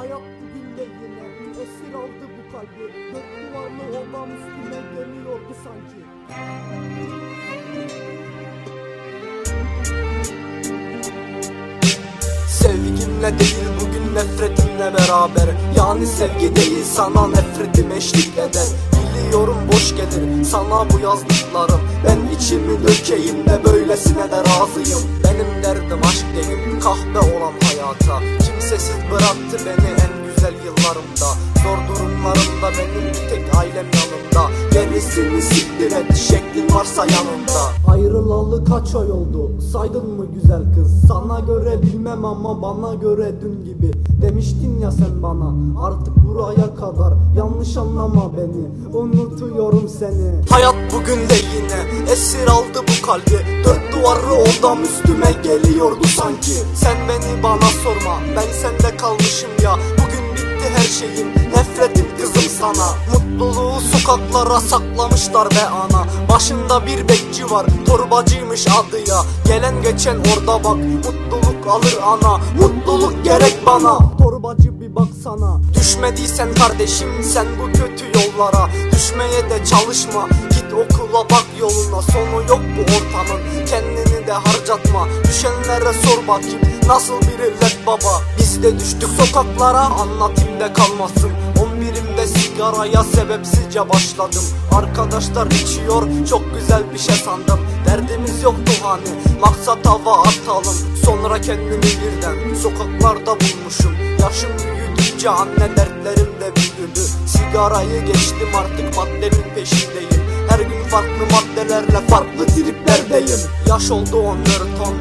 Hayat bugün de yine esir aldı bu kalbi. Dört duvarlı odam üstüme geliyordu sanki. Sevgimle değil bugün nefretimle beraber. Yani sevgi değil sana nefretim eşlik eder Biliyorum boş gelir sana bu yazdıklarım. Ben içimi dökeyim de böylesine de razıyım. Benim derdim aşk değil kahve olan hayata. Kimsesiz bıraktı beni en güzel yıllarımda. Zor durumlarımda benim bir tek ailem yanımda. Gerisini siktir et şeklin varsa yanımda. Ayrılalı kaç ay oldu saydın mı güzel kız? Sana göre bilmem ama bana göre dün gibi. Demiştin ya sen bana artık buraya kadar Yanlış anlama beni unutuyorum seni. Hayat bugün de yine esir aldı bu kalbi. Dört duvarlı odam üstüme geliyordu sanki. Sen beni bana sorma ben sende kalmışım ya. Bugün bitti her şeyim Nefretim kızım sana. Mutluluğu sokaklara saklamışlar be ana. Başında bir bekçi var Torbacıymış adı ya. Gelen geçen orada bak Mutluluk alır ana. Mutluluk gerek bana. Torbacı baksana Düşmediysen kardeşim sen bu kötü yollara Düşmeye de çalışma. Git okula bak yoluna Sonu yok bu ortamın. Kendini de harcatma Düşenlere sor bakayım. Nasıl bir illet baba? Biz de düştük sokaklara Anlatayım da kalmasın. 11'imde sigaraya sebepsizce başladım. Arkadaşlar içiyor çok güzel bir şey sandım. Derdimiz yoktu hani maksat hava atalım. Sonra kendimi birden sokaklarda bulmuşum. Yaşım büyüdükçe anne dertlerim de büyüdü. Sigarayı geçtim artık maddenin peşindeyim. Her gün farklı maddelerle farklı triplerdeyim. Yaş oldu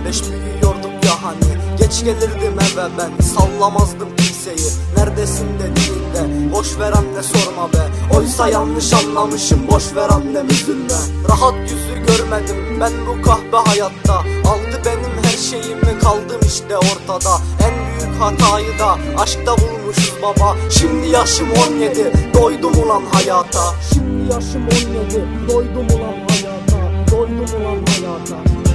14-15 büyüyorduk ya hani. Geç gelirdim eve ben sallamazdım kimseyi. Neredesin dediğinde boş ver anne sorma be. Oysa yanlış anlamışım boş ver annem üzülme. Rahat yüzü görmedim ben bu kahve hayatta. Aldı benim her şeyimi kaldım işte ortada. En hatayı da aşkta bulmuşuz baba. Şimdi yaşım 17 doydum ulan hayata. Şimdi yaşım 17 doydum ulan hayata. Doydum ulan hayata